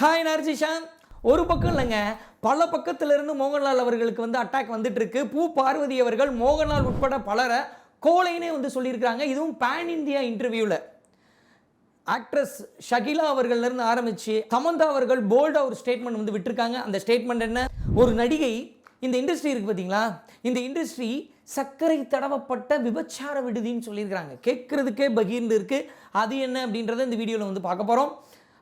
Hi நர்ஜிஷாந்த் ஒரு பக்கம் இல்லைங்க. பல பக்கத்திலிருந்து மோகன்லால் அவர்களுக்கு வந்து அட்டாக் வந்துட்டு இருக்கு பூ பார்வதி அவர்கள் மோகன்லால் உட்பட பலரை கோலைனே வந்து சொல்லியிருக்கிறாங்க. இதுவும் பேன் இந்தியா இன்டர்வியூவில் ஆக்ட்ரஸ் ஷகிலா அவர்கள்ல இருந்து சமந்தா அவர்கள் போல்டா ஒரு ஸ்டேட்மெண்ட் வந்து விட்டுருக்காங்க. அந்த ஸ்டேட்மெண்ட் என்ன? ஒரு நடிகை இந்த இண்டஸ்ட்ரி இருக்குது பார்த்தீங்களா இந்த இண்டஸ்ட்ரி சர்க்கரை தடவப்பட்ட விபச்சார விடுதின்னு சொல்லியிருக்கிறாங்க. கேட்குறதுக்கே பகீர்ந்து இருக்குது அது என்ன அப்படின்றத இந்த வீடியோவில் வந்து பார்க்க போகிறோம்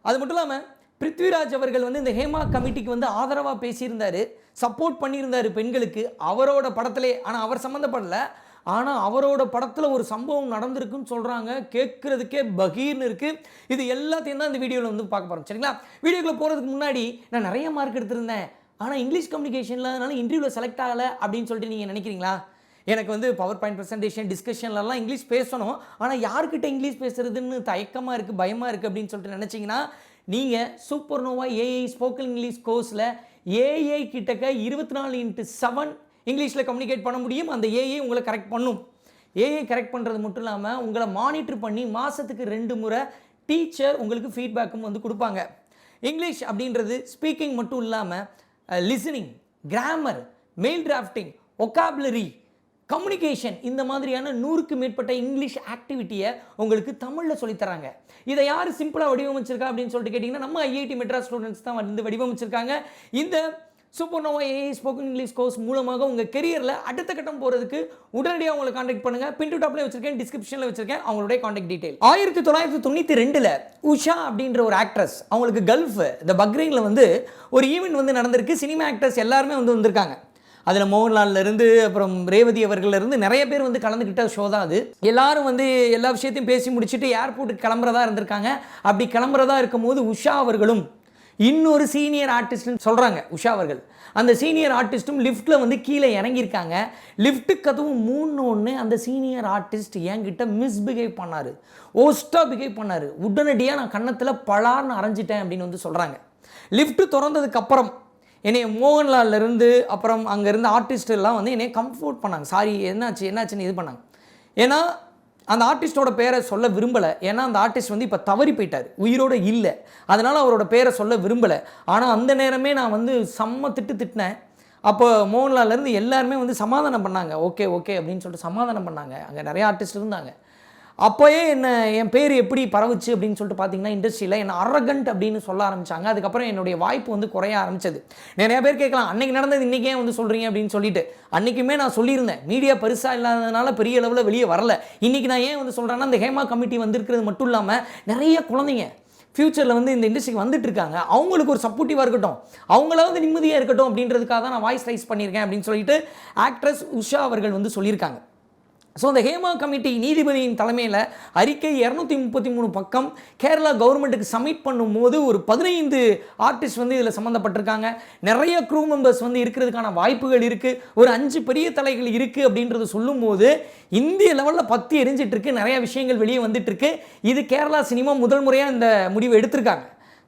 அது மட்டும் இல்லாமல் பிருத்விராஜ் அவர்கள் வந்து இந்த ஹேமா கமிட்டிக்கு வந்து ஆதரவாக பேசியிருந்தாரு. சப்போர்ட் பண்ணியிருந்தார் பெண்களுக்கு. அவரோட படத்திலே ஆனால் அவர் சம்மந்தப்படல ஆனால் அவரோட படத்தில் ஒரு சம்பவம் நடந்திருக்குன்னு சொல்கிறாங்க கேட்குறதுக்கே பகீர்னு இருக்குது இது எல்லாத்தையும் தான் இந்த வீடியோவில் வந்து பார்க்க போகிறோம் சரிங்களா? வீடியோக்குள்ளே போகிறதுக்கு முன்னாடி நான் நிறைய மார்க் எடுத்திருந்தேன். ஆனால் இங்கிலீஷ் கம்யூனிகேஷனில் அதனால் இன்டர்வியூவில் செலக்ட் ஆகலை அப்படின்னு சொல்லிட்டு நீங்கள் நினைக்கிறீங்களா? எனக்கு வந்து பவர் பாயிண்ட் ப்ரெசன்டேஷன் டிஸ்கஷன்லலாம் இங்கிலீஷ் பேசணும். ஆனால் யார்கிட்ட இங்கிலீஷ் பேசுறதுன்னு தயக்கமாக இருக்குது பயமாக இருக்குது அப்படின்னு சொல்லிட்டு நினச்சிங்கன்னா நீங்கள் super nova AI spoken English கோர்ஸில் ஏஐ கிட்டக்க இருபத்தி நாலு இன்ட்டு செவன் இங்கிலீஷில் கம்யூனிகேட் பண்ண முடியும். அந்த ஏஐ உங்களை கரெக்ட் பண்ணும். ஏஐ கரெக்ட் பண்ணுறது மட்டும் இல்லாமல் உங்களை மானிட்டர் பண்ணி மாதத்துக்கு ரெண்டு முறை டீச்சர் உங்களுக்கு ஃபீட்பேக்கும் வந்து கொடுப்பாங்க. இங்கிலீஷ் அப்படின்றது ஸ்பீக்கிங் மட்டும் இல்லாமல் listening grammar mail drafting vocabulary communication இந்த மாதிரியான நூறுக்கு மேற்பட்ட இங்கிலீஷ் ஆக்டிவிட்டியை உங்களுக்கு தமிழில் சொல்லித்தராங்க. இதை யார் சிம்பிளாக வடிவமைச்சிருக்கா அப்படின்னு சொல்லிட்டு கேட்டிங்கன்னா நம்ம ஐஐடி மெட்ராஸ் ஸ்டூடெண்ட்ஸ் தான் வந்து வடிவமைச்சிருக்காங்க. இந்த super nova AI spoken English course மூலமாக உங்கள் கெரியரில் அடுத்த கட்டம் போகிறதுக்கு உடனடியாக உங்களை காண்டாக்ட் பண்ணுங்கள் பின் டு வச்சுருக்கேன் வச்சிருக்கேன் டிஸ்கிரிப்ஷனில் வச்சிருக்கேன் அவங்களுடைய காண்டாக்ட் டீடைல் ஆயிரத்தி தொள்ளாயிரத்தி தொண்ணூற்றி ரெண்டில் உஷா அப்படின்ற ஒரு ஆக்ட்ரஸ் அவங்களுக்கு கல்ஃப் இந்த பக்ரீனில் வந்து ஒரு ஈவெண்ட் வந்து நடந்திருக்கு. சினிமா ஆக்டர்ஸ் எல்லாருமே வந்து வந்திருக்காங்க. அதில் மோகன்லால்லேருந்து அப்புறம் ரேவதி அவர்கள்லேருந்து நிறைய பேர் வந்து கலந்துக்கிட்ட ஷோ தான் அது. எல்லாரும் வந்து எல்லா விஷயத்தையும் பேசி முடிச்சுட்டு ஏர்போர்ட்டுக்கு கிளம்புறதா இருந்திருக்காங்க. அப்படி கிளம்புறதா இருக்கும்போது உஷா அவர்களும் இன்னொரு சீனியர் ஆர்டிஸ்ட்னு சொல்கிறாங்க உஷா அவர்கள். அந்த சீனியர் ஆர்டிஸ்ட்டும் லிஃப்ட்டில் வந்து கீழே இறங்கியிருக்காங்க. லிஃப்ட்டு கதவும் மூணு ஒன்று அந்த சீனியர் ஆர்டிஸ்ட் என்கிட்ட மிஸ்பிஹேவ் பண்ணார். ஓஸ்ட்டாக பிஹேவ் பண்ணார். உடனடியாக நான் கன்னத்தில் பலார்னு அரைஞ்சிட்டேன் அப்படின்னு வந்து சொல்கிறாங்க லிஃப்ட்டு திறந்ததுக்கப்புறம் என்னை மோகன்லால்லேருந்து அப்புறம் அங்கே இருந்த ஆர்டிஸ்ட் எல்லாம் வந்து என்னை கம்ஃபோர்ட் பண்ணாங்க. சாரி என்னாச்சு என்னாச்சுன்னு இது பண்ணாங்க. ஏன்னா அந்த ஆர்டிஸ்டோட பேரை சொல்ல விரும்பலை. ஏன்னா அந்த ஆர்டிஸ்ட் வந்து இப்போ தவறி போயிட்டார். உயிரோட இல்லை. அதனால் அவரோட பேரை சொல்ல விரும்பலை. ஆனால் அந்த நேரமே நான் வந்து செம்ம திட்டு திட்டினேன். அப்போ மோகன்லால்லேருந்து எல்லாருமே வந்து சமாதானம் பண்ணாங்க. ஓகே ஓகே அப்படின்னு சொல்லிட்டு சமாதானம் பண்ணாங்க. அங்கே நிறைய ஆர்டிஸ்ட் இருந்தாங்க. அப்போயே என்ன என் பேர் எப்படி பரவுச்சு அப்படின்னு சொல்லிட்டு பார்த்தீங்கன்னா இண்டஸ்ட்ரியில் என்ன அரகண்ட் அப்படின்னு சொல்ல ஆரம்பிச்சாங்க. அதுக்கப்புறம் என்னுடைய வாய்ப்பு வந்து குறைய ஆரம்பிச்சது. நிறைய பேர் கேட்கலாம் அன்னைக்கு நடந்தது இன்றைக்கே வந்து சொல்கிறீங்க அப்படின்னு சொல்லிட்டு. அன்றைக்குமே நான் சொல்லியிருந்தேன். மீடியா பெருசாக இல்லாததுனால பெரிய அளவில் வெளியே வரல. இன்றைக்கி நான் ஏன் வந்து சொல்கிறேன்னா இந்த ஹேமா கமிட்டி வந்திருக்கிறது மட்டும் இல்லாமல் நிறைய குழந்தைங்க ஃப்யூச்சரில் வந்து இந்த இண்டஸ்ட்ரிக்கு வந்துட்டு இருக்காங்க. அவங்களுக்கு ஒரு சப்போர்ட்டிவாக இருக்கட்டும். அவங்களாவது நிம்மதியாக இருக்கட்டும் அப்படின்றதுக்காக தான் நான் வாய்ஸ் ரைஸ் பண்ணியிருக்கேன் அப்படின்னு சொல்லிட்டு ஆக்ட்ரஸ் உஷா அவர்கள் வந்து சொல்லியிருக்காங்க. ஸோ அந்த ஹேமா கமிட்டி நீதிபதியின் தலைமையில் அறிக்கை இரநூத்தி முப்பத்தி மூணு பக்கம் கேரளா கவர்மெண்ட்டுக்கு சப்மிட் பண்ணும்போது ஒரு பதினைந்து ஆர்டிஸ்ட் வந்து இதில் சம்மந்தப்பட்டிருக்காங்க நிறைய க்ரூ மெம்பர்ஸ் வந்து இருக்கிறதுக்கான வாய்ப்புகள் இருக்குது ஒரு அஞ்சு பெரிய தலைகள் இருக்குது அப்படின்றது சொல்லும்போது இந்திய லெவலில் பத்தி எரிஞ்சிட்ருக்கு நிறையா நிறைய விஷயங்கள் வெளியே வந்துட்டுருக்கு இது கேரளா சினிமா முதல் முறையாக இந்த முடிவு எடுத்திருக்காங்க.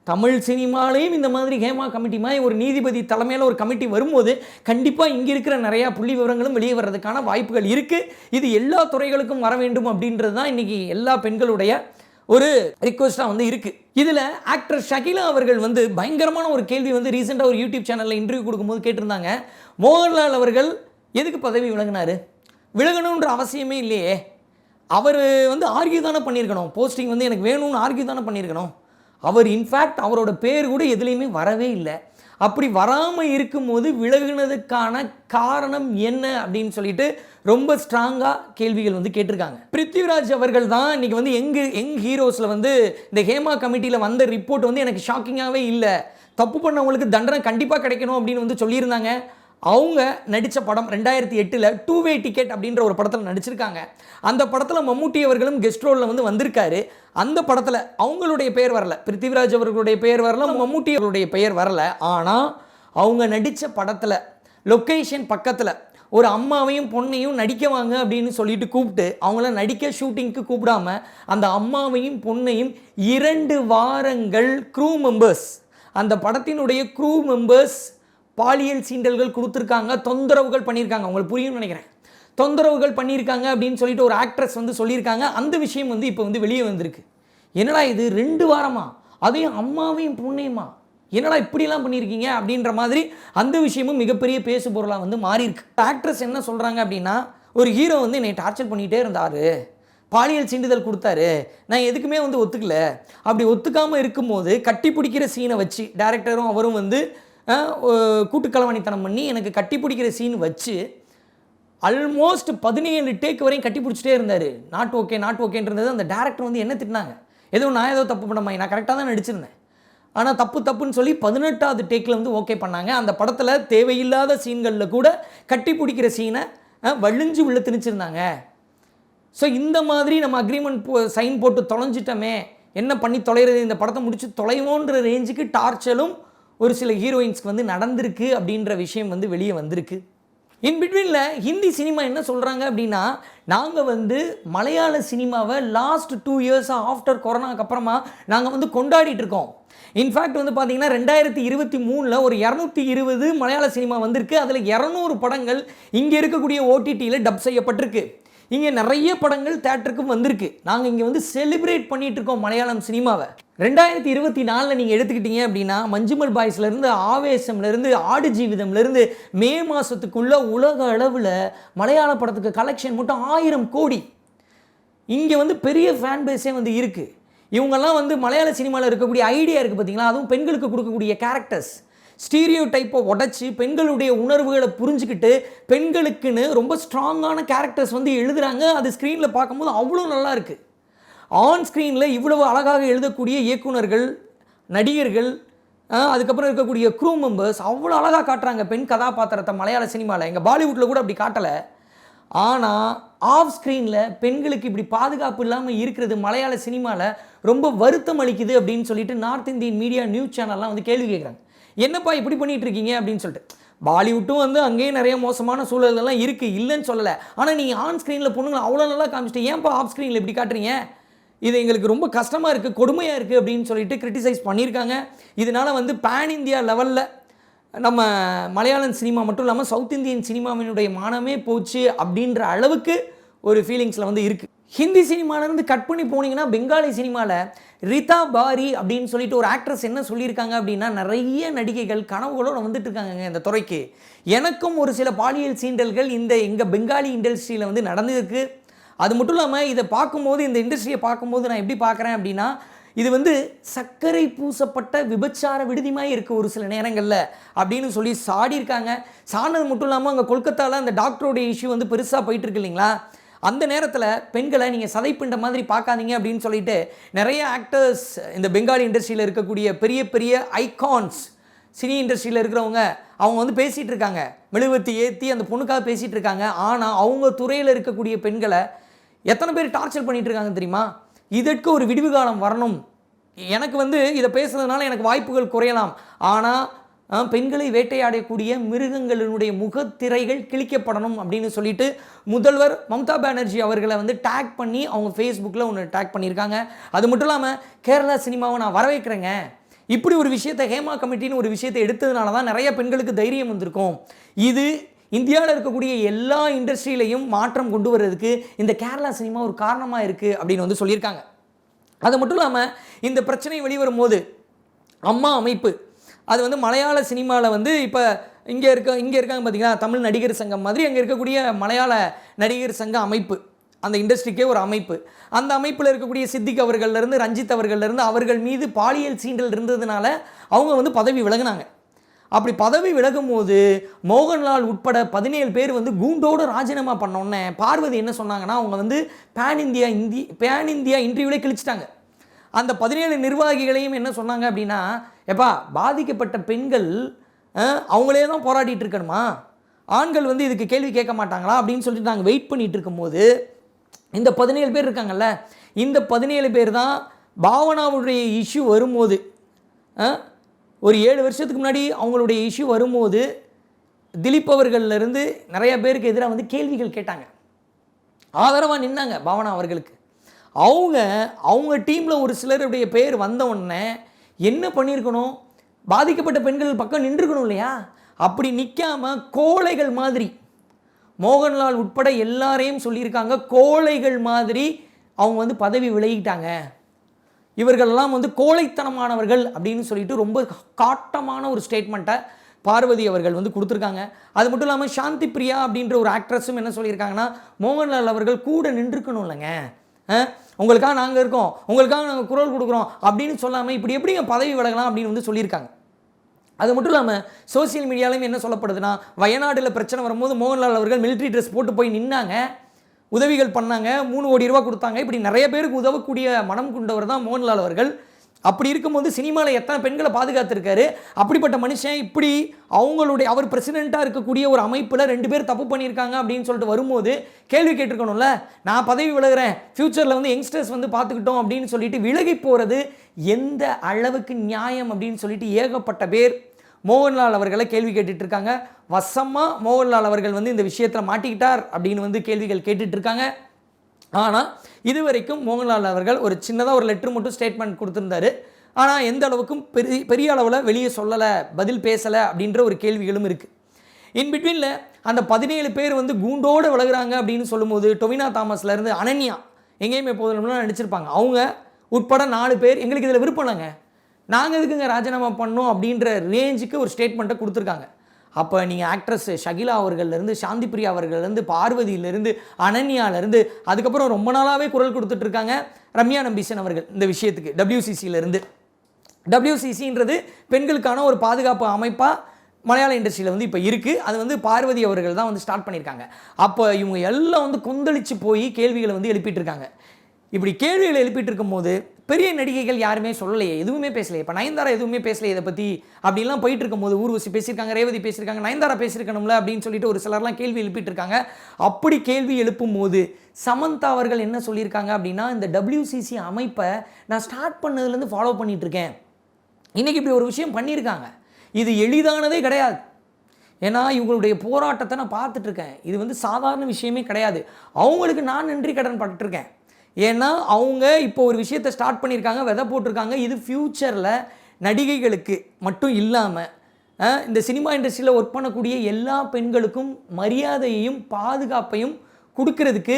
தமிழ் சினிமாலையும் இந்த மாதிரி ஹேமா கமிட்டி மாதிரி ஒரு நீதிபதி தலைமையில் ஒரு கமிட்டி வரும்போது கண்டிப்பாக இங்கே இருக்கிற நிறையா புள்ளி விவரங்களும் வெளியே வர்றதுக்கான வாய்ப்புகள் இருக்குது இது எல்லா துறைகளுக்கும் வர வேண்டும் அப்படின்றது தான் இன்றைக்கி எல்லா பெண்களுடைய ஒரு ரிக்வஸ்ட்டாக வந்து இருக்குது இதில் ஆக்டர் ஷகிலா அவர்கள் வந்து பயங்கரமான ஒரு கேள்வி வந்து ரீசெண்டாக ஒரு யூடியூப் சேனலில் இன்டர்வியூ கொடுக்கும்போது கேட்டிருந்தாங்க. மோகன்லால் அவர்கள் எதுக்கு பதவி விலகினார்? விலகணுன்ற அவசியமே இல்லையே. அவர் வந்து ஆர்கியூ தானே பண்ணியிருக்கணும். போஸ்டிங் வந்து எனக்கு வேணும்னு ஆர்கியூ தானே பண்ணியிருக்கணும். அவர் இன்ஃபேக்ட் அவரோட பேர் கூட எதுலேயுமே வரவே இல்லை. அப்படி வராமல் இருக்கும்போது விலகுனதுக்கான காரணம் என்ன அப்படின்னு சொல்லிட்டு ரொம்ப ஸ்ட்ராங்காக கேள்விகள் வந்து கேட்டிருக்காங்க. பிருத்விராஜ் அவர்கள் தான் இன்றைக்கி வந்து எங்கள் எங் ஹீரோஸில் வந்து இந்த ஹேமா கமிட்டியில் வந்த ரிப்போர்ட் வந்து எனக்கு ஷாக்கிங்காகவே இல்லை. தப்பு பண்ணவங்களுக்கு தண்டனை கண்டிப்பாக கிடைக்கணும் அப்படின்னு வந்து சொல்லியிருந்தாங்க. அவங்க நடித்த படம் ரெண்டாயிரத்தி எட்டில் டூ வே டிக்கெட் அப்படின்ற ஒரு படத்தில் நடிச்சிருக்காங்க. அந்த படத்தில் மம்முட்டி அவர்களும் கெஸ்ட் ரோலில் வந்து வந்திருக்காரு. அந்த படத்தில் அவங்களுடைய பெயர் வரல. பிருத்திவிராஜ் அவர்களுடைய பெயர் வரல மம்முட்டி அவர்களுடைய பெயர் வரல. ஆனால் அவங்க நடித்த படத்தில் லொக்கேஷன் பக்கத்தில் ஒரு அம்மாவையும் பொண்ணையும் நடிக்க வாங்க அப்படின்னு சொல்லிட்டு கூப்பிட்டு அவங்கள நடிக்க ஷூட்டிங்க்கு கூப்பிடாம அந்த அம்மாவையும் பொண்ணையும் இரண்டு வாரங்கள் க்ரூ மெம்பர்ஸ் அந்த படத்தினுடைய க்ரூ மெம்பர்ஸ் பாலியல் சீண்டல்கள் கொடுத்துருக்காங்க தொந்தரவுகள் பண்ணியிருக்காங்க. உங்களுக்கு புரியும்னு நினைக்கிறேன். தொந்தரவுகள் பண்ணியிருக்காங்க அப்படின்னு சொல்லிட்டு ஒரு ஆக்ட்ரஸ் வந்து சொல்லியிருக்காங்க. அந்த விஷயம் வந்து இப்போ வந்து வெளியே வந்திருக்கு. என்னடா இது? ரெண்டு வாரமா? அதையும் அம்மாவையும் பொண்ணையுமா? என்னடா இப்படிலாம் பண்ணியிருக்கீங்க? அப்படின்ற மாதிரி அந்த விஷயமும் மிகப்பெரிய பேசு பொருளாக வந்து மாறியிருக்கு. ஆக்ட்ரஸ் என்ன சொல்கிறாங்க அப்படின்னா ஒரு ஹீரோ வந்து என்னை டார்ச்சர் பண்ணிகிட்டே இருந்தார். பாலியல் சீண்டுதல் கொடுத்தாரு. நான் எதுக்குமே வந்து ஒத்துக்கல. அப்படி ஒத்துக்காமல் இருக்கும்போது கட்டி பிடிக்கிற சீனை வச்சு டேரக்டரும் அவரும் வந்து கூட்டுக்கலவாணித்தனம் பண்ணி எனக்கு கட்டி பிடிக்கிற சீன் வச்சு ஆல்மோஸ்ட் பதினேழு டேக் வரையும் கட்டி பிடிச்சிட்டே இருந்தார். நாட் ஓகே நாட் ஓகேன்றது அந்த டேரக்டர் வந்து என்ன திட்டினாங்க? ஏதோ நான் ஏதோ தப்பு பண்ண நான் கரெக்டாக தான் நடிச்சிருந்தேன். ஆனால் தப்பு தப்புன்னு சொல்லி பதினெட்டாவது டேக்கில் வந்து ஓகே பண்ணாங்க. அந்த படத்தில் தேவையில்லாத சீன்களில் கூட கட்டி பிடிக்கிற சீனை வழிஞ்சு உள்ள திணிச்சிருந்தாங்க. ஸோ இந்த மாதிரி நம்ம அக்ரிமெண்ட் போ சைன் போட்டு தொலைஞ்சிட்டோமே என்ன பண்ணி தொலைகிறது இந்த படத்தை முடிச்சு தொலைவோன்ற ரேஞ்சுக்கு டார்ச்சலும் ஒரு சில ஹீரோயின்ஸ்க்கு வந்து நடந்திருக்கு அப்படின்ற விஷயம் வந்து வெளியே வந்திருக்கு. இன் பிட்வீனில் ஹிந்தி சினிமா என்ன சொல்கிறாங்க அப்படின்னா நாங்கள் வந்து மலையாள சினிமாவை லாஸ்ட் டூ இயர்ஸாக ஆஃப்டர் கொரோனாக்கு அப்புறமா நாங்கள் வந்து கொண்டாடிட்டு இருக்கோம். இன்ஃபேக்ட் வந்து பார்த்தீங்கன்னா ரெண்டாயிரத்தி இருபத்தி மூணில் ஒரு இரநூத்தி இருபது மலையாள சினிமா வந்திருக்கு. அதில் இரநூறு படங்கள் இங்கே இருக்கக்கூடிய ஓடிடியில் டப் செய்யப்பட்டிருக்கு. இங்கே நிறைய படங்கள் தேட்டருக்கும் வந்திருக்கு. நாங்கள் இங்கே வந்து செலிப்ரேட் பண்ணிட்டு இருக்கோம் மலையாளம் சினிமாவை. ரெண்டாயிரத்தி இருபத்தி நாலில் நீங்கள் எடுத்துக்கிட்டீங்க அப்படின்னா மஞ்சுமல் பாய்ஸ்லேருந்து ஆவேசம்லேருந்து ஆடு ஜீவிதம்லேருந்து மே மாதத்துக்குள்ளே உலக அளவில் மலையாள படத்துக்கு கலெக்ஷன் மட்டும் ஆயிரம் கோடி. இங்கே வந்து பெரிய ஃபேன் பேஸே வந்து இருக்குது இவங்கெல்லாம் வந்து மலையாள சினிமாவில் இருக்கக்கூடிய ஐடியா இருக்குது பார்த்தீங்களா அதுவும் பெண்களுக்கு கொடுக்கக்கூடிய கேரக்டர்ஸ் ஸ்டீரியோ டைப்பை உடச்சி பெண்களுடைய உணர்வுகளை புரிஞ்சுக்கிட்டு பெண்களுக்குன்னு ரொம்ப ஸ்ட்ராங்கான கேரக்டர்ஸ் வந்து எழுதுறாங்க. அது ஸ்க்ரீனில் பார்க்கும்போது அவ்வளோ நல்லா இருக்குது ஆன் ஸ்க்ரீனில் இவ்வளவு அழகாக எழுதக்கூடிய இயக்குனர்கள் நடிகர்கள் அதுக்கப்புறம் இருக்கக்கூடிய க்ரூ மெம்பர்ஸ் அவ்வளோ அழகாக காட்டுறாங்க. பெண் கதாபாத்திரத்தை மலையாள சினிமாவில் எங்கள் பாலிவுட்டில் கூட அப்படி காட்டலை. ஆனால் ஆஃப் ஸ்க்ரீனில் பெண்களுக்கு இப்படி பாதுகாப்பு இல்லாமல் இருக்கிறது மலையாள சினிமாவில் ரொம்ப வருத்தம் அளிக்குது அப்படின்னு சொல்லிட்டு நார்த் இந்தியன் மீடியா நியூஸ் சேனல்லாம் வந்து கேள்வி கேட்குறாங்க என்னப்பா இப்படி பண்ணிட்டு இருக்கீங்க அப்படின்னு சொல்லிட்டு. பாலிவுட்டும் வந்து அங்கேயும் நிறைய மோசமான சூழல்கள்லாம் இருக்குது இல்லைன்னு சொல்லலை. ஆனால் நீங்கள் ஆன் ஸ்க்ரீனில் பொண்ணுங்களை அவ்வளோ நல்லா காமிச்சிட்டு ஏன்ப்பா ஆஃப் ஸ்க்ரீனில் இப்படி காட்டுறீங்க? இது எங்களுக்கு ரொம்ப கஷ்டமாக இருக்குது கொடுமையாக இருக்குது அப்படின்னு சொல்லிட்டு கிரிட்டிசைஸ் பண்ணியிருக்காங்க. இதனால் வந்து பேன் இந்தியா லெவலில் நம்ம மலையாளம் சினிமா மட்டும் இல்லாமல் சவுத் இந்தியன் சினிமாவினுடைய மானமே போச்சு அப்படின்ற அளவுக்கு ஒரு ஃபீலிங்ஸில் வந்து இருக்குது ஹிந்தி சினிமாலேருந்து கட் பண்ணி போனீங்கன்னா பெங்காலி சினிமாவில் ரிதா பாரி அப்படின்னு சொல்லிட்டு ஒரு ஆக்ட்ரஸ் என்ன சொல்லியிருக்காங்க அப்படின்னா நிறைய நடிகைகள் கனவுகளோட வந்துட்டு இருக்காங்க இந்த துறைக்கு. எனக்கும் ஒரு சில பாலியல் சீண்டல்கள் இந்த எங்கள் பெங்காலி இண்டஸ்ட்ரியில் வந்து நடந்திருக்கு. அது மட்டும் இல்லாமல் இதை பார்க்கும்போது இந்த இண்டஸ்ட்ரியை பார்க்கும்போது நான் எப்படி பார்க்குறேன் அப்படின்னா இது வந்து சர்க்கரை பூசப்பட்ட விபச்சார விடுதிமாய் இருக்குது ஒரு சில நேரங்களில் அப்படின்னு சொல்லி சாடியிருக்காங்க. சாடினது மட்டும் இல்லாமல் அங்கே கொல்கத்தாவில் அந்த டாக்டரோட இஷ்யூ வந்து பெருசாக போயிட்டுருக்கு இல்லைங்களா? அந்த நேரத்தில் பெண்களை நீங்கள் சதைப்பிண்ட மாதிரி பார்க்காதீங்க அப்படின்னு சொல்லிட்டு நிறைய ஆக்டர்ஸ் இந்த பெங்காலி இண்டஸ்ட்ரியில் இருக்கக்கூடிய பெரிய பெரிய ஐகான்ஸ் சினி இண்டஸ்ட்ரியில் இருக்கிறவங்க அவங்க வந்து பேசிகிட்டு இருக்காங்க. மெழுகுவத்தி ஏற்றி அந்த பொண்ணுக்காக பேசிகிட்டு இருக்காங்க. ஆனால் அவங்க துறையில் இருக்கக்கூடிய பெண்களை எத்தனை பேர் டார்ச்சர் பண்ணிட்டு இருக்காங்க தெரியுமா? இதற்கு ஒரு விடிவு காலம் வரணும். எனக்கு வந்து இதை பேசுறதுனால எனக்கு வாய்ப்புகள் குறையலாம். ஆனால் பெண்களை வேட்டையாடக்கூடிய மிருகங்களினுடைய முகத்திரைகள் கிழிக்கப்படணும் அப்படின்னு சொல்லிட்டு முதல்வர் மம்தா பானர்ஜி அவர்களை வந்து டேக் பண்ணி அவங்க ஃபேஸ்புக்கில் ஒன்று டேக் பண்ணியிருக்காங்க. அது மட்டும் இல்லாமல் கேரளா சினிமாவை நான் வரவேற்கிறேங்க. இப்படி ஒரு விஷயத்தை ஹேமா கமிட்டின்னு ஒரு விஷயத்தை எடுத்ததுனால தான் நிறைய பெண்களுக்கு தைரியம் வந்திருக்கும். இது இந்தியாவில் இருக்கக்கூடிய எல்லா இண்டஸ்ட்ரியிலையும் மாற்றம் கொண்டு வர்றதுக்கு இந்த கேரளா சினிமா ஒரு காரணமாக இருக்குது அப்படின்னு வந்து சொல்லியிருக்காங்க. அது மட்டும் இல்லாமல் இந்த பிரச்சனை வெளிவரும் போது அம்மா அமைப்பு அது வந்து மலையாள சினிமாவில் வந்து இப்போ இங்கே இருக்க இங்கே இருக்காங்க பார்த்தீங்களா தமிழ் நடிகர் சங்கம் மாதிரி அங்கே இருக்கக்கூடிய மலையாள நடிகர் சங்க அமைப்பு. அந்த இண்டஸ்ட்ரிக்கே ஒரு அமைப்பு. அந்த அமைப்பில் இருக்கக்கூடிய சித்திக் அவர்கள்லேருந்து ரஞ்சித் அவர்கள்லேருந்து அவர்கள் மீது பாலியல் சீண்டல் இருந்ததுனால அவங்க வந்து பதவி விலகினாங்க. அப்படி பதவி விலகும் போது மோகன்லால் உட்பட பதினேழு பேர் வந்து கூண்டோடு ராஜினாமா பண்ணோன்னே பார்வதி என்ன சொன்னாங்கன்னா அவங்க வந்து fan India Hindi fan India இன்டர்வியூலே கிழிச்சிட்டாங்க. அந்த பதினேழு நிர்வாகிகளையும் என்ன சொன்னாங்க அப்படின்னா எப்பா பாதிக்கப்பட்ட பெண்கள் அவங்களே தான் போராடிட்டு இருக்கணுமா? ஆண்கள் வந்து இதுக்கு கேள்வி கேட்க மாட்டாங்களா? அப்படின்னு சொல்லிட்டு நாங்கள் வெயிட் பண்ணிகிட்டு இருக்கும்போது இந்த பதினேழு பேர் இருக்காங்கல்ல இந்த பதினேழு பேர் தான் பாவனாவுடைய இஷ்யூ வரும்போது ஒரு ஏழு வருஷத்துக்கு முன்னாடி அவங்களுடைய இஷ்யூ வரும்போது திலீப் அவர்கள்லருந்து நிறைய பேருக்கு எதிராக வந்து கேள்விகள் கேட்டாங்க. ஆதரவாக நின்னாங்க பாவனா அவர்களுக்கு. அவங்க அவங்க டீமில் ஒரு சிலருடைய பேர் வந்த உடனே என்ன பண்ணியிருக்கணும் பாதிக்கப்பட்ட பெண்கள் பக்கம் நின்றுக்கணும் இல்லையா? அப்படி நிற்காம கோழைகள் மாதிரி. மோகன்லால் உட்பட எல்லாரையும் சொல்லியிருக்காங்க கோழைகள் மாதிரி அவங்க வந்து பதவி விலகிட்டாங்க. இவர்களெல்லாம் வந்து கோழைத்தனமானவர்கள் அப்படின்னு சொல்லிட்டு ரொம்ப காட்டமான ஒரு ஸ்டேட்மெண்ட்டை பார்வதி அவர்கள் வந்து கொடுத்துருக்காங்க. அது மட்டும் இல்லாமல் சாந்தி பிரியா அப்படின்ற ஒரு ஆக்ட்ரஸும் என்ன சொல்லியிருக்காங்கன்னா மோகன்லால் அவர்கள் கூட நின்றுக்கணும் இல்லைங்க. உங்களுக்காக நாங்கள் இருக்கோம். உங்களுக்காக நாங்கள் குரல் கொடுக்குறோம் அப்படின்னு சொல்லாமல் இப்படி எப்படிங்க பதவி விலகலாம் அப்படின்னு வந்து சொல்லியிருக்காங்க. அது மட்டும் இல்லாமல் சோஷியல் மீடியாலையும் என்ன சொல்லப்படுதுன்னா வயநாட்டில் பிரச்சனை வரும்போது மோகன்லால் அவர்கள் மிலிட்ரி ட்ரெஸ் போட்டு போய் நின்னாங்க. உதவிகள் பண்ணாங்க. மூணு கோடி ரூபா கொடுத்தாங்க. இப்படி நிறைய பேருக்கு உதவக்கூடிய மனம் கொண்டவர் தான் மோகன்லால் அவர்கள். அப்படி இருக்கும்போது சினிமாவில் எத்தனை பெண்களை பாதுகாத்திருக்காரு? அப்படிப்பட்ட மனுஷன் இப்படி அவங்களுடைய அவர் பிரசிடெண்ட்டாக இருக்கக்கூடிய ஒரு அமைப்பில் ரெண்டு பேர் தப்பு பண்ணியிருக்காங்க அப்படின்னு சொல்லிட்டு வரும்போது கேள்வி கேட்டிருக்கணும்ல? நான் பதவி விலகுறேன் ஃப்யூச்சரில் வந்து யங்ஸ்டர்ஸ் வந்து பார்த்துக்கிட்டோம் அப்படின்னு சொல்லிட்டு விலகி போகிறது எந்த அளவுக்கு நியாயம் அப்படின்னு சொல்லிட்டு ஏகப்பட்ட பேர் மோகன்லால் அவர்களை கேள்வி கேட்டுட்டு இருக்காங்க வசமாக மோகன்லால் அவர்கள் வந்து இந்த விஷயத்தில் மாட்டிக்கிட்டார் அப்படின்னு வந்து கேள்விகள் கேட்டுட்டு ஆனால் ஆனால் இதுவரைக்கும் மோகன்லால் அவர்கள் ஒரு சின்னதாக ஒரு லெட்ரு மட்டும் ஸ்டேட்மெண்ட் கொடுத்துருந்தாரு. ஆனால் எந்த அளவுக்கும் பெரிய பெரிய அளவில் வெளியே சொல்லலை பதில் பேசலை அப்படின்ற ஒரு கேள்விகளும் இருக்குது இன் பிட்வீனில் அந்த பதினேழு பேர் வந்து கூண்டோடு விலகுறாங்க அப்படின்னு சொல்லும்போது டொவினா தாமஸ்லேருந்து அனன்யா எங்கேயுமே போதும்னா நடிச்சிருப்பாங்க அவங்க உட்பட நாலு பேர் எங்களுக்கு இதில் விருப்பம் இல்லைங்க. நாங்கள் எதுக்குங்க ராஜினாமா பண்ணோம் அப்படின்ற ரேஞ்சுக்கு ஒரு ஸ்டேட்மெண்ட்டை கொடுத்துருக்காங்க. அப்போ நீங்கள் ஆக்ட்ரஸ் ஷகிலா அவர்கள்லேருந்து சாந்தி பிரியா அவர்கள்லேருந்து பார்வதியிலேருந்து அனன்யாலேருந்து அதுக்கப்புறம் ரொம்ப நாளாகவே குரல் கொடுத்துட்ருக்காங்க ரம்யா நம்பீசன் அவர்கள் இந்த விஷயத்துக்கு டபிள்யூசிசியிலேருந்து டபிள்யூசிசின்றது பெண்களுக்கான ஒரு பாதுகாப்பு அமைப்பாக மலையாள இண்டஸ்ட்ரியில் வந்து இப்போ இருக்குது அது வந்து பார்வதி அவர்கள் தான் வந்து ஸ்டார்ட் பண்ணியிருக்காங்க. அப்போ இவங்க எல்லாம் வந்து கொந்தளிச்சு போய் கேள்விகளை வந்து எழுப்பிட்டு இருக்காங்க இப்படி கேள்விகளை எழுப்பிட்டு இருக்கும்போது பெரிய நடிகைகள் யாருமே சொல்லலையே எதுவுமே பேசலையே. இப்போ நயன்தாரா எதுவுமே பேசலையே இதை பற்றி அப்படிலாம் போயிட்டு இருக்கும்போது ஊர்வசி பேசியிருக்காங்க ரேவதி பேசியிருக்காங்க நயன்தாரா பேசியிருக்கணும்ல அப்படின்னு சொல்லிட்டு ஒரு சிலர்லாம் கேள்வி எழுப்பிட்டு இருக்காங்க அப்படி கேள்வி எழுப்பும் போது சமந்தா அவர்கள் என்ன சொல்லியிருக்காங்க அப்படின்னா இந்த டபிள்யூசிசி அமைப்பை நான் ஸ்டார்ட் பண்ணதுலேருந்து ஃபாலோ பண்ணிகிட்ருக்கேன் இன்றைக்கி இப்படி ஒரு விஷயம் பண்ணியிருக்காங்க. இது எளிதானதே கிடையாது. ஏன்னா இவங்களுடைய போராட்டத்தை நான் பார்த்துட்ருக்கேன் இது வந்து சாதாரண விஷயமே கிடையாது. அவங்களுக்கு நான் நன்றி கடன் பட்டுருக்கேன். ஏன்னா அவங்க இப்போ ஒரு விஷயத்தை ஸ்டார்ட் பண்ணியிருக்காங்க விதை போட்டிருக்காங்க. இது ஃப்யூச்சரில் நடிகைகளுக்கு மட்டும் இல்லாமல் இந்த சினிமா இண்டஸ்ட்ரியில் ஒர்க் பண்ணக்கூடிய எல்லா பெண்களுக்கும் மரியாதையையும் பாதுகாப்பையும் கொடுக்கறதுக்கு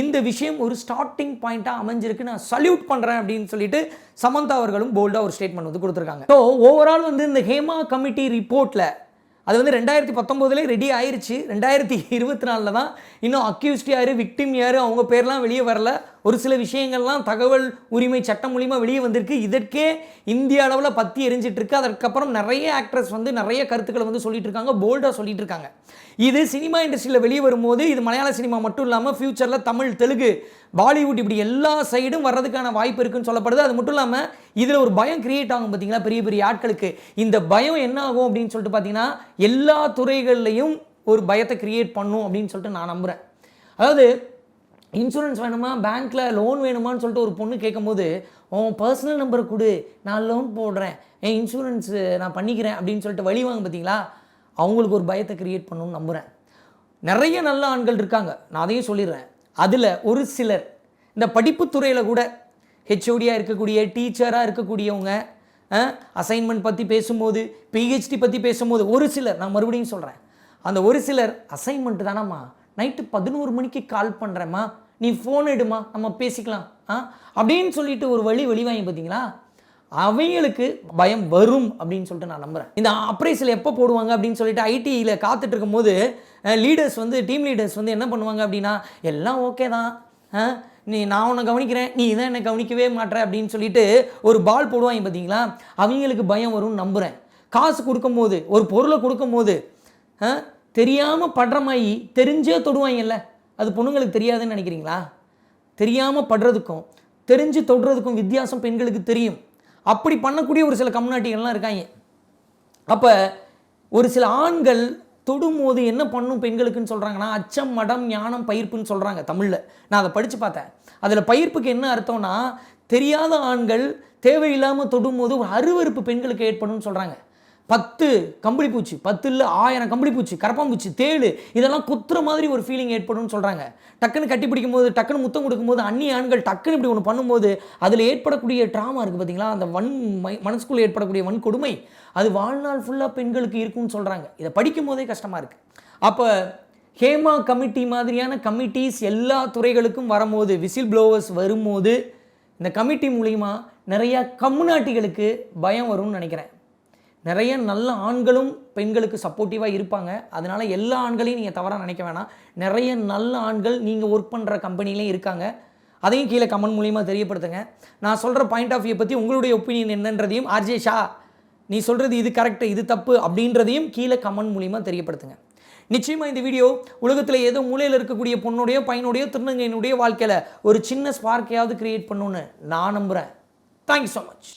இந்த விஷயம் ஒரு ஸ்டார்டிங் பாயிண்ட்டாக அமைஞ்சிருக்கு. நான் சல்யூட் பண்ணுறேன் அப்படின்னு சொல்லிட்டு சமந்தா அவர்களும் போல்டாக ஒரு ஸ்டேட்மெண்ட் வந்து கொடுத்துருக்காங்க. ஸோ ஓவரால் வந்து இந்த ஹேமா கமிட்டி ரிப்போர்ட்டில் அது வந்து ரெண்டாயிரத்தி பத்தொம்போதுலேயே ரெடி ஆயிடுச்சு ரெண்டாயிரத்தி இருபத்தி நாலில் தான் இன்னும் அக்யூஸ்ட் யார் விக்டிம் யார் அவங்க பேர்லாம் வெளியே வரல. ஒரு சில விஷயங்கள்லாம் தகவல் உரிமை சட்டம் மூலிமா வெளியே வந்திருக்கு. இதற்கே இந்திய அளவில் பற்றி எரிஞ்சிட்ருக்கு. அதற்கப்புறம் நிறைய ஆக்ட்ரஸ் வந்து நிறைய கருத்துக்களை வந்து சொல்லிட்டு இருக்காங்க போல்டாக சொல்லிட்டு இருக்காங்க இது சினிமா இண்டஸ்ட்ரியில் வெளியே வரும்போது இது மலையாள சினிமா மட்டும் இல்லாமல் ஃப்யூச்சரில் தமிழ் தெலுங்கு பாலிவுட் இப்படி எல்லா சைடும் வர்றதுக்கான வாய்ப்பு இருக்குன்னு சொல்லப்படுது. அது மட்டும் இல்லாமல் இதில் ஒரு பயம் கிரியேட் ஆகும் பார்த்தீங்களா பெரிய பெரிய ஆட்களுக்கு. இந்த பயம் என்ன ஆகும் அப்படின்னு சொல்லிட்டு பார்த்தீங்கன்னா எல்லா துறைகள்லையும் ஒரு பயத்தை கிரியேட் பண்ணும் அப்படின்னு சொல்லிட்டு நான் நம்புகிறேன் அதாவது இன்சூரன்ஸ் வேணுமா? பேங்க்கில் லோன் வேணுமான்னு சொல்லிட்டு ஒரு பொண்ணு கேட்கும்போது உன் பர்சனல் நம்பர் கொடு. நான் லோன் போடுறேன். என் இன்சூரன்ஸு நான் பண்ணிக்கிறேன். அப்படின்னு சொல்லிட்டு வழி வாங்க பார்த்தீங்களா? அவங்களுக்கு ஒரு பயத்தை க்ரியேட் பண்ணணும்னு நம்புகிறேன் நிறைய நல்ல ஆண்கள் இருக்காங்க. நான் அதையும் சொல்லிடுறேன். அதில் ஒரு சிலர் இந்த படிப்பு துறையில் கூட ஹெச்ஓடியாக இருக்கக்கூடிய டீச்சராக இருக்கக்கூடியவங்க அசைன்மெண்ட் பற்றி பேசும்போது பிஹெச்டி பற்றி பேசும்போது ஒரு சிலர் நான் மறுபடியும் சொல்கிறேன் அந்த ஒரு சிலர் அசைன்மெண்ட் தானம்மா? நைட்டு பதினோரு மணிக்கு கால் பண்ணுறேம்மா நீ ஃபோன் எடுமா நம்ம பேசிக்கலாம். ஆ? அப்படின்னு சொல்லிட்டு ஒரு வழி வெளிவாங்கி பார்த்தீங்களா? அவங்களுக்கு பயம் வரும் அப்படின்னு சொல்லிட்டு நான் நம்புகிறேன் இந்த அப்ரைஸில் எப்போ போடுவாங்க அப்படின்னு சொல்லிட்டு ஐடியில் காத்துட்டு இருக்கும்போது லீடர்ஸ் வந்து டீம் லீடர்ஸ் வந்து என்ன பண்ணுவாங்க அப்படின்னா எல்லாம் ஓகே தான். ஆ, நீ நான் உன்னை கவனிக்கிறேன். நீ தான் என்னை கவனிக்கவே மாட்ற அப்படின்னு சொல்லிட்டு ஒரு பால் போடுவாங்க பார்த்தீங்களா? அவங்களுக்கு பயம் வரும்னு நம்புகிறேன் காசு கொடுக்கும்போது ஒரு பொருளை கொடுக்கும்போது தெரியாமல் படுற மாதிரி தெரிஞ்சே தொடுவாங்கல்ல? அது பொண்ணுங்களுக்கு தெரியாதுன்னு நினைக்கிறீங்களா? தெரியாமல் படுறதுக்கும் தெரிஞ்சு தொடுறதுக்கும் வித்தியாசம் பெண்களுக்கு தெரியும். அப்படி பண்ணக்கூடிய ஒரு சில கம்யூனிட்டிகள்லாம் இருக்காங்க. அப்போ ஒரு சில ஆண்கள் தொடும்போது என்ன பண்ணும் பெண்களுக்குன்னு சொல்கிறாங்கன்னா அச்சம் மடம் ஞானம் பயிர்ப்புன்னு சொல்கிறாங்க தமிழில். நான் அதை படித்து பார்த்தேன். அதில் பயிர்ப்புக்கு என்ன அர்த்தம்னா தெரியாத ஆண்கள் தேவையில்லாமல் தொடும்போது ஒரு அருவருப்பு பெண்களுக்கு ஏற்படும்னு சொல்கிறாங்க பத்து கம்பளி பூச்சி பத்து இல்லை ஆயிரம் கம்பளி பூச்சி கரப்பாம்பூச்சி தேள் இதெல்லாம் குத்துற மாதிரி ஒரு ஃபீலிங் ஏற்படும்னு சொல்கிறாங்க டக்குன்னு கட்டி பிடிக்கும் போது டக்குன்னு முத்தம் கொடுக்கும்போது அந்நிய ஆண்கள் டக்குன்னு இப்படி ஒன்று பண்ணும்போது அதில் ஏற்படக்கூடிய ட்ராமா இருக்குது பார்த்தீங்களா அந்த வன் மை- மனசுக்குள்ளே ஏற்படக்கூடிய வன்கொடுமை அது வாழ்நாள் ஃபுல்லாக பெண்களுக்கு இருக்கும்னு சொல்கிறாங்க இதை படிக்கும் போதே கஷ்டமாக இருக்குது அப்போ ஹேமா கமிட்டி மாதிரியான கமிட்டிஸ் எல்லா துறைகளுக்கும் வரும்போது விசில் ப்ளோவர்ஸ் வரும்போது இந்த கமிட்டி மூலிமா நிறையா கம்முனாட்டிகளுக்கு பயம் வரும்னு நினைக்கிறேன். நிறைய நல்ல ஆண்களும் பெண்களுக்கு சப்போர்ட்டிவாக இருப்பாங்க. அதனால் எல்லா ஆண்களையும் நீங்கள் தவறாக நினைக்க வேணாம். நிறைய நல்ல ஆண்கள் நீங்கள் ஒர்க் பண்ணுற கம்பெனிலையும் இருக்காங்க. அதையும் கீழே கமெண்ட் மூலியமாக தெரியப்படுத்துங்க. நான் சொல்கிற பாயிண்ட் ஆஃப் வியூ பற்றி உங்களுடைய ஒப்பீனியன் என்னன்றதையும் ஆர்ஜே ஷா நீ சொல்கிறது இது கரெக்டு இது தப்பு அப்படின்றதையும் கீழே கமெண்ட் மூலியமாக தெரியப்படுத்துங்க. நிச்சயமாக இந்த வீடியோ உலகத்தில் ஏதோ மூலையில் இருக்கக்கூடிய பொண்ணுடைய பையனுடைய திருநங்கையினுடைய வாழ்க்கையில் ஒரு சின்ன ஸ்பார்க்கையாவது கிரியேட் பண்ணுன்னு நான் நம்புகிறேன் தேங்க்யூ ஸோ மச்